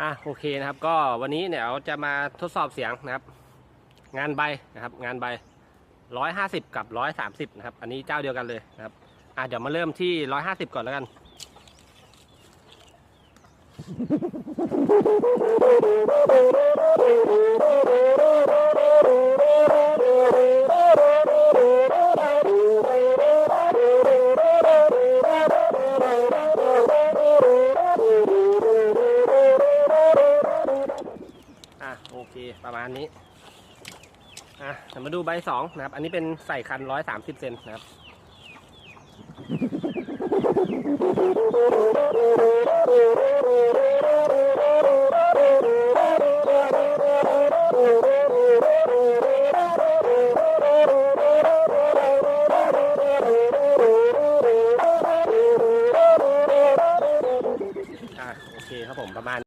อะโอเคนะครับ ก็วันนี้เนี่ยเราจะมาทดสอบเสียงนะครับ งานใบนะครับ งานใบร้อยห้าสิบกับร้อยสามสิบนะครับ อันนี้เจ้าเดียวกันเลยนะครับอะเดี๋ยวมาเริ่มที่ร้อยห้าสิบก่อนแล้วกัน โอเคประมาณนี้อะมาดูใบสองนะครับ อันนี้เป็นใส่คันร้อยสามสิบเซนนะครับโอเคครับผมประมาณ